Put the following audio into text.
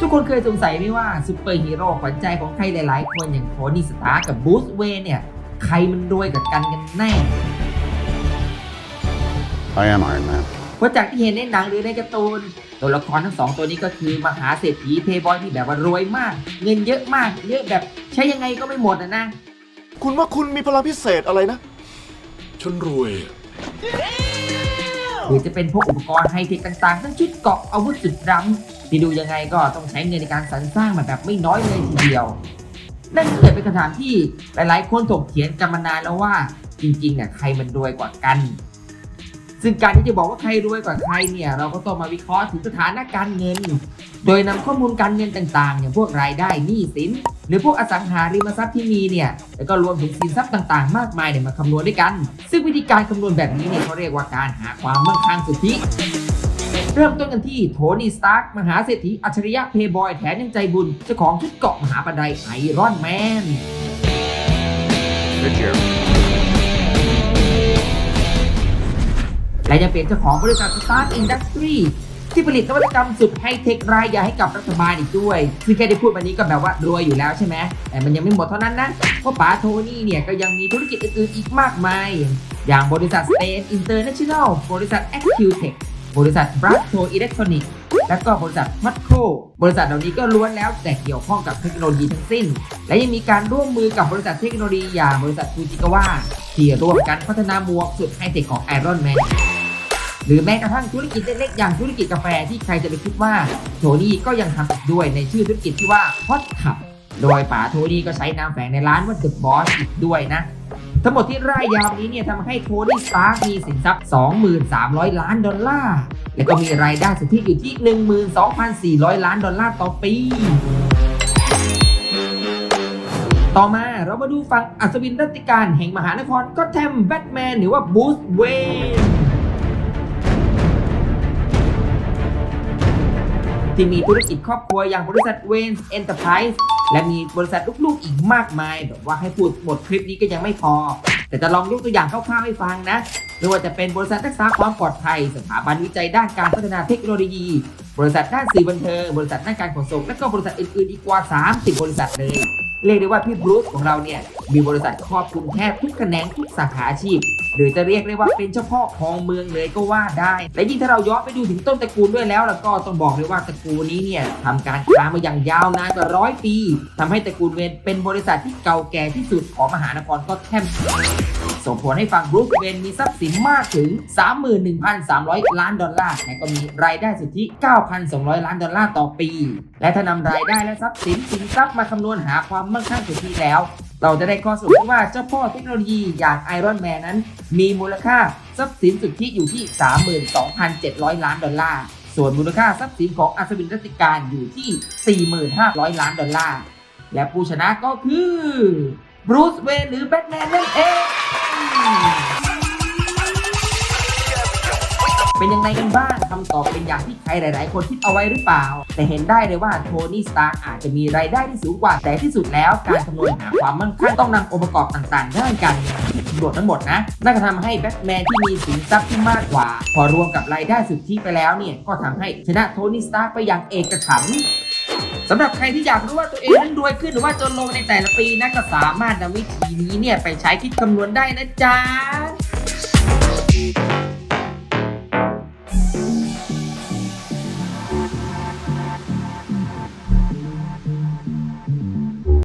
ทุกคนเคยสงสัยไหมว่าซูเปอร์ฮีโร่ขวัญใจของใครหลายๆ คนอย่างโทนี่สตาร์กับบูสเวย์เนี่ย ใครมันรวยกับกันกันแน่ I am Iron Man. เพราะจากที่เห็นในหนังหรือในการ์ตูนตัวละครทั้งสองตัวนี้ก็คือมหาเศรษฐีเพย์บอยที่แบบว่ารวยมาก เงินเยอะมาก เยอะแบบใช้ยังไงก็ไม่หมดนะนะ คุณว่าคุณมีพลังพิเศษอะไรนะ ฉันรวย หรือจะเป็นพวกอุปกรณ์ไฮเทคต่างๆทั้งชุดเกราะอาวุธสุดล้ำที่ดูยังไงก็ต้องใช้เงินในการสรรสร้างมาแบบไม่น้อยเลยทีเดียว นั่นก็เลยเป็นคำถามที่หลายๆ คนถกเถียงกันมานานแล้วว่าจริงๆเนี่ยใครมันรวยกว่ากัน ซึ่งการที่จะบอกว่าใครรวยกว่าใครเนี่ยเราก็ต้องมาวิเคราะห์ถึงสถานะการเงิน โดยนำข้อมูลการเงินต่างๆ อย่างพวกรายได้หนี้สิน หรือพวกอสังหาริมทรัพย์ที่มีเนี่ยแล้วก็รวมถึงสินทรัพย์ต่างๆ มากมายเนี่ยมาคำนวณด้วยกัน ซึ่งวิธีการคำนวณแบบนี้เนี่ยเขาเรียกว่าการหาความมั่งคั่งสุทธิเริ่มต้นกันที่โทนี่สตาร์กมหาเศรษฐีอัจฉริยะเพย์บอยแถมยังใจบุญเจ้าของชุดเกาะมหาบันไดไอรอนแมนและยังเป็นเจ้าของบริษัท Stark Industry ที่ ผลิตนวัตกรรมสุดไฮเทครายใหญ่ให้กับรัฐบาลอีกด้วยซึ่งแค่ได้พูดวันนี้ก็แบบว่ารวยอยู่แล้วใช่ไหมแต่มันยังไม่หมดเท่านั้นนะเพราะป๋าโทนี่เนี่ยก็ยังมีธุรกิจอื่นๆอีกมากมาย อย่างบริษัท Stain International บริษัท Acutech บริษัท b r a t o Electronics และก็บริษัท m a c o บริษัทเหล่านี้ก็ล้วนแล้วแต่เกี่ยวข้องกับเทคโนโลยีทั้งสิ้น และยังมีการร่วมมือกับบริษัทเทคโนโลยีอย่างบริษัทฟูจิกาวะที่ร่วมกันพัฒนาหมวกสุดไฮเทคของ Iron Man หรือแม้กระทั่งธุรกิจเล็กๆอย่างธุรกิจกาแฟที่ใครจะไปคิดว่าโทนี่ก็ยังทำอีกด้วยในชื่อธุรกิจที่ว่า Hot Cup โดยป๋าโทนี่ก็ใช้นามแฝงในร้านว่า The Boss อีกด้วยนะ ทั้งหมดที่ร่ายยาวนี้เนี่ยทำให้โทนี่สตาร์มีสินทรัพย์ 23,000 ล้านดอลลาร์ แล้วก็มีรายได้สุทธิอยู่ที่ 12,400 ล้านดอลลาร์ต่อปี ต่อมาเรามาดูฝั่งอัศวินรัตติการแห่งมหานครก็แทมแบทแมนหรือว่าบูสเวย์ ที่มีธุรกิจครอบครัวอย่างบริษัทเวนส์เอ็นเตอร์ไพรส์และมีบริษัทลูกๆอีกมากมาย แบบว่าให้พูดหมดคลิปนี้ก็ยังไม่พอ แต่จะลองยกตัวอย่างคร่าวๆให้ฟังนะไม่ว่าจะเป็นบริษัทรักษาความปลอดภัย สถาบันวิจัยด้านการพัฒนาเทคโนโลยี บริษัทด้านสื่อบันเทิงบริษัทด้านการขนส่งและก็บริษัทอื่นๆอีกกว่า 30 บริษัทเลยเรียกได้ว่าพี่บรูซของเราเนี่ยมีบริษัทครอบคลุมแทบทุกแขนงทุกสาขาอาชีพหรือจะเรียกได้ว่าเป็นเจ้าพ่อของเมืองเลยก็ว่าได้ และยิ่งถ้าเราย้อนไปดูถึงต้นตระกูลด้วยแล้ว แล้วก็ต้องบอกเลยว่าตระกูลนี้เนี่ยทำการค้ามาอย่างยาวนานกว่าร้อยปีทำให้ตระกูลเวนเป็นบริษัทที่เก่าแก่ที่สุดของมหานครก็แทมส่งผลให้ฝั่งบรูซเวนมีทรัพย์สินมากถึง 31,300 ล้านดอลลาร์และก็มีรายได้สุทธิ 9,200 ล้านดอลลาร์ต่อปี และถ้านำรายได้และทรัพย์สินสินทรัพย์มาคำนวณหาความมั่งคั่งสุทธิแล้ว เราจะได้ข้อสรุปที่ว่าเจ้าพ่อเทคโนโลยีอย่างไอรอนแมนนั้น มีมูลค่าทรัพย์สินสุทธิอยู่ที่ 32,700 ล้านดอลลาร์ ส่วนมูลค่าทรัพย์สินของอัศวินรัตติการอยู่ที่ 45,000 ล้านดอลลาร์ และผู้ชนะก็คือบรูซเวนหรือแบทแมนนั่นเอง เป็นยังไงกันบ้างคำตอบเป็นอย่างที่ใครหลาย ๆ คนคิดเอาไว้หรือเปล่า แต่เห็นได้เลยว่าโทนี่สตาร์อาจจะมีรายได้ที่สูงกว่า แต่ที่สุดแล้วการคำนวณหาความมั่งคั่งต้องนำองค์ประกอบต่าง ๆ ด้านการเงินที่สำรวจทั้งหมดนะนั่นก็ทำให้แบทแมนที่มีสินทรัพย์ที่มากกว่า พอรวมกับรายได้สุทธิไปแล้วเนี่ยก็ทำให้ชนะโทนี่สตาร์ไปอย่างเอกฉันท์สำหรับใครที่อยากรู้ว่าตัวเองนั้นรวยขึ้นหรือว่าจนลงในแต่ละปีนะก็สามารถนำวิธีนี้เนี่ยไปใช้คิดคำนวณได้นะจ๊ะ